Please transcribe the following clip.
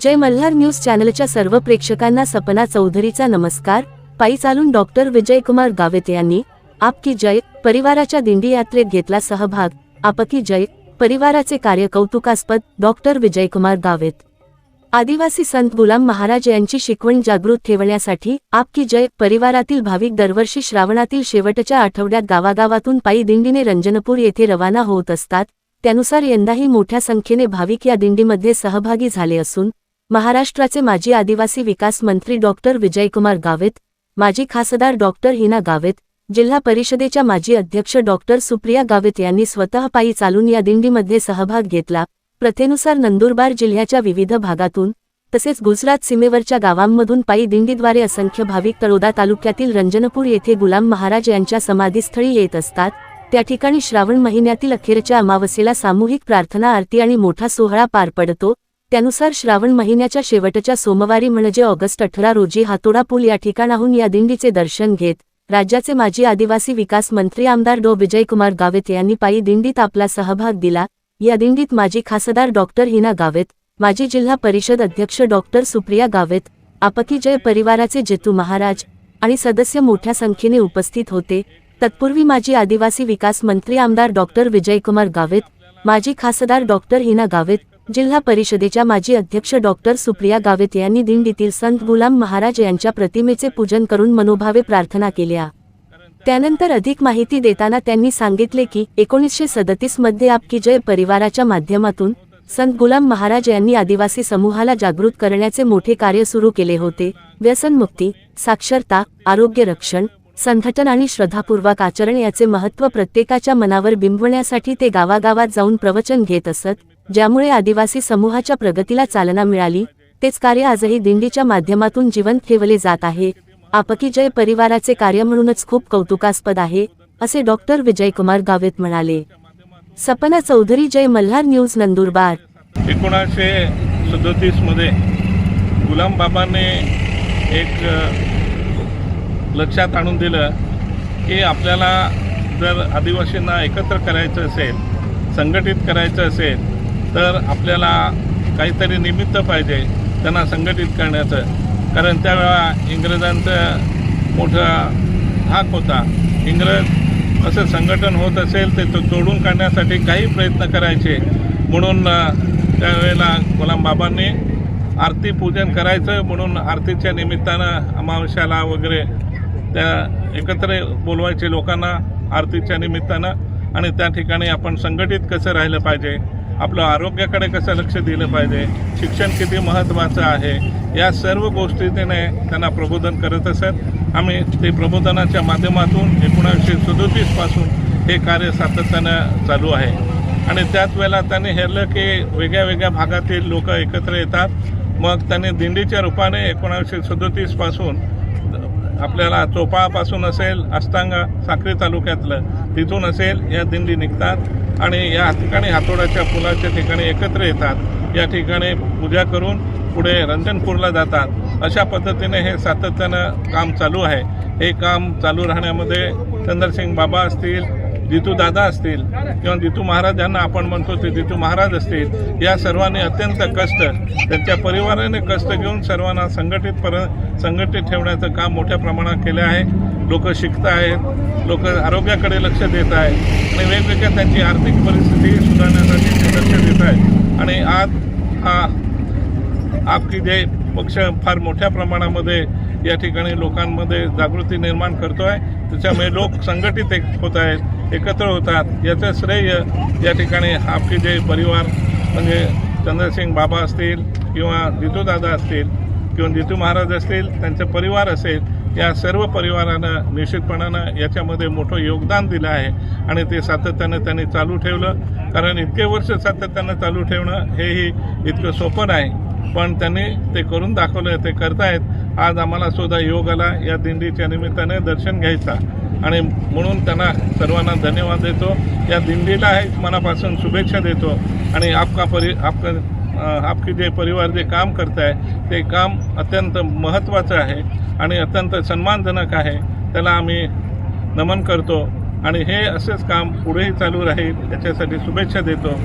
जय Malhar news चॅनलच्या सर्व प्रेक्षकांना सपना चौधरीचा नमस्कार. पायी चालून डॉक्टर विजयकुमार गावित यांनी आपकी जय परिवाराच्या दिंडी यात्रेत घेतला सहभाग. आपकी जय परिवाराचे कार्य कौतुकास्पद डॉक्टर विजयकुमार गावित. आदिवासी संत गुलाम महाराज यांची शिकवण जागृत ठेवण्यासाठी आपकी जय परिवारातील भाविक दरवर्षी श्रावणातील शेवटच्या आठवड्यात गावागावातून पायी दिंडीने रंजनपूर येथे रवाना होत असतात. त्यानुसार यंदाही मोठ्या संख्येने भाविक या दिंडीमध्ये सहभागी झाले असून महाराष्ट्राचे माजी आदिवासी विकास मंत्री डॉक्टर विजयकुमार गावित माजी खासदार डॉक्टर हिना गावित जिल्हा परिषदेच्या माजी अध्यक्ष डॉक्टर सुप्रिया गावित यांनी स्वतः पायी चालून या दिंडीमध्ये सहभाग घेतला. प्रथेनुसार नंदुरबार जिल्ह्याच्या विविध भागातून तसेच गुजरात सीमेवरच्या गावांमधून पायी दिंडीद्वारे असंख्य भाविक तळोदा तालुक्यातील रंजनपूर येथे गुलाम महाराज यांच्या समाधीस्थळी येत असतात. त्या ठिकाणी श्रावण महिन्यातील अखेरच्या अमावस्येला सामूहिक प्रार्थना आरती आणि मोठा सोहळा पार पडतो. त्यानुसार श्रावण महिन्याच्या शेवटच्या सोमवारी म्हणजे ऑगस्ट अठरा रोजी हातोडा पूल या ठिकाणाहून या दिंडीचे दर्शन घेत राज्याचे माजी आदिवासी विकास मंत्री आमदार डो. विजयकुमार गावित यांनी पायी दिंडीत आपला सहभाग दिला. या दिंडीत माजी खासदार डॉक्टर हिना गावित माजी जिल्हा परिषद अध्यक्ष डॉक्टर सुप्रिया गावित आपकी जय परिवाराचे जेतू महाराज आणि सदस्य मोठ्या संख्येने उपस्थित होते. तत्पूर्वी माजी आदिवासी विकास मंत्री आमदार डॉक्टर विजयकुमार गावित माजी खासदार डॉक्टर हिना गावित जिल्हा परिषदेच्या माजी अध्यक्ष डॉक्टर सुप्रिया गावित यांनी दिंडीतील संत गुलाम महाराज यांच्या प्रतिमेचे पूजन करून मनोभावे प्रार्थना केल्या. त्यानंतर अधिक माहिती देताना त्यांनी सांगितले की एकोणीसशे सदतीसमध्ये आपकी जय परिवाराच्या माध्यमातून संत गुलाम महाराज यांनी आदिवासी समूहाला जागृत करण्याचे मोठे कार्य सुरू केले होते. व्यसनमुक्ती साक्षरता आरोग्य रक्षण संघटन आणि श्रद्धापूर्वक आचरण याचे महत्त्व प्रत्येकाच्या मनावर बिंबवण्यासाठी ते गावागावात जाऊन प्रवचन घेत असत. ज्यामुळे आदिवासी समूहाच्या प्रगतीला चालना मिळाली तेच कार्य आजही दिंडीच्या माध्यमातून जिवंत ठेवले जात आहे. आपकी जय परिवाराचे कार्य म्हणूनच खूप कौतुकास्पद आहे असे डॉक्टर विजयकुमार गावित म्हणाले. सपना चौधरी जय मल्हार न्यूज नंदुरबार. एकोणीसशे सदतीसमध्ये गुलाम बाबाने एक लक्षात आणून दिलं की आपल्याला जर आदिवासींना एकत्र करायचं असेल संघटित करायचं असेल तर आपल्याला काहीतरी निमित्त पाहिजे त्यांना संघटित करण्याचं. कारण त्यावेळा इंग्रजांचं मोठा हाक होता. इंग्रज असं संघटन होत असेल ते तो तोडून काढण्यासाठी काही प्रयत्न करायचे. म्हणून त्यावेळेला गुलाम बाबांनी आरती पूजन करायचं. म्हणून आरतीच्या निमित्तानं अमावस्याला वगैरे त्या एकत्र बोलवायचे लोकांना आरतीच्या निमित्तानं. आणि त्या ठिकाणी आपण संघटित कसं राहिलं पाहिजे? आपलं आरोग्याकडे कसं लक्ष दिलं पाहिजे शिक्षण किती महत्त्वाचं आहे या सर्व गोष्टी त्याने त्यांना प्रबोधन करत असत. आम्ही ते प्रबोधनाच्या माध्यमातून एकोणीसशे सदोतीसपासून हे कार्य सातत्यानं चालू आहे. आणि त्याच वेळेला त्यांनी हेरलं की वेगळ्या वेगळ्या भागातील लोक एकत्र येतात. मग त्यांनी दिंडीच्या रूपाने एकोणावीसशे सदोतीसपासून आपल्याला चोपाळापासून असेल अष्टांगा साक्री तालुक्यातलं तिथून असेल या दिंडी निघतात. आणि या ठिकाणी हातोड्याच्या पुलाच्या ठिकाणी एकत्र येतात. या ठिकाणी पूजा करून पुढे रंजनपूरला जातात. अशा पद्धतीने हे सातत्यानं काम चालू आहे. हे काम चालू राहण्यामध्ये चंद्रसिंग बाबा असतील जितू दादा असतील किंवा जितू महाराज यांना आपण म्हणतो ते जितू महाराज असतील या सर्वांनी अत्यंत कष्ट त्यांच्या परिवाराने कष्ट घेऊन सर्वांना संघटित पर संघटित ठेवण्याचं काम मोठ्या प्रमाणात केलं आहे. लोक शिकत आहेत लोक आरोग्याकडे लक्ष देत आहेत आणि वेगवेगळ्या त्यांची आर्थिक परिस्थिती सुधारण्यासाठी ते लक्ष देत आहेत आणि आज हा आपकी जे पक्ष फार मोठ्या प्रमाणामध्ये या ठिकाणी लोकांमध्ये जागृती निर्माण करतो आहे त्याच्यामुळे लोक संघटित एक होत आहेत एकत्र होतात. याचं श्रेय या ठिकाणी आपकी जे परिवार म्हणजे चंद्रसिंग बाबा असतील किंवा जितूदादा असतील किंवा जितू महाराज असतील त्यांचा परिवार असेल या सर्व परिवारानं निश्चितपणानं याच्यामध्ये मोठं योगदान दिलं आहे आणि ते सातत्यानं त्यांनी चालू ठेवलं. कारण इतके वर्ष सातत्यानं चालू ठेवणं हेही इतकं सोपं नाही. पण त्यांनी ते करून दाखवलं ते करतायत. आज आम्हाला सुद्धा योग आला या दिंडीच्या निमित्ताने दर्शन घ्यायचा आणि म्हणून त्यांना सर्वांना धन्यवाद देतो. या दिंडीला मनापासून शुभेच्छा देतो. आणि आपका परि आपका आपके आपकी जे परिवार जे काम करत आहे ते काम अत्यंत महत्त्वाचं आहे. आणि अत्यंत सन्मानजनक आहे. त्याला आम्ही नमन करतो आणि हे असेच काम पुढेही चालू राहील याच्यासाठी शुभेच्छा देतो.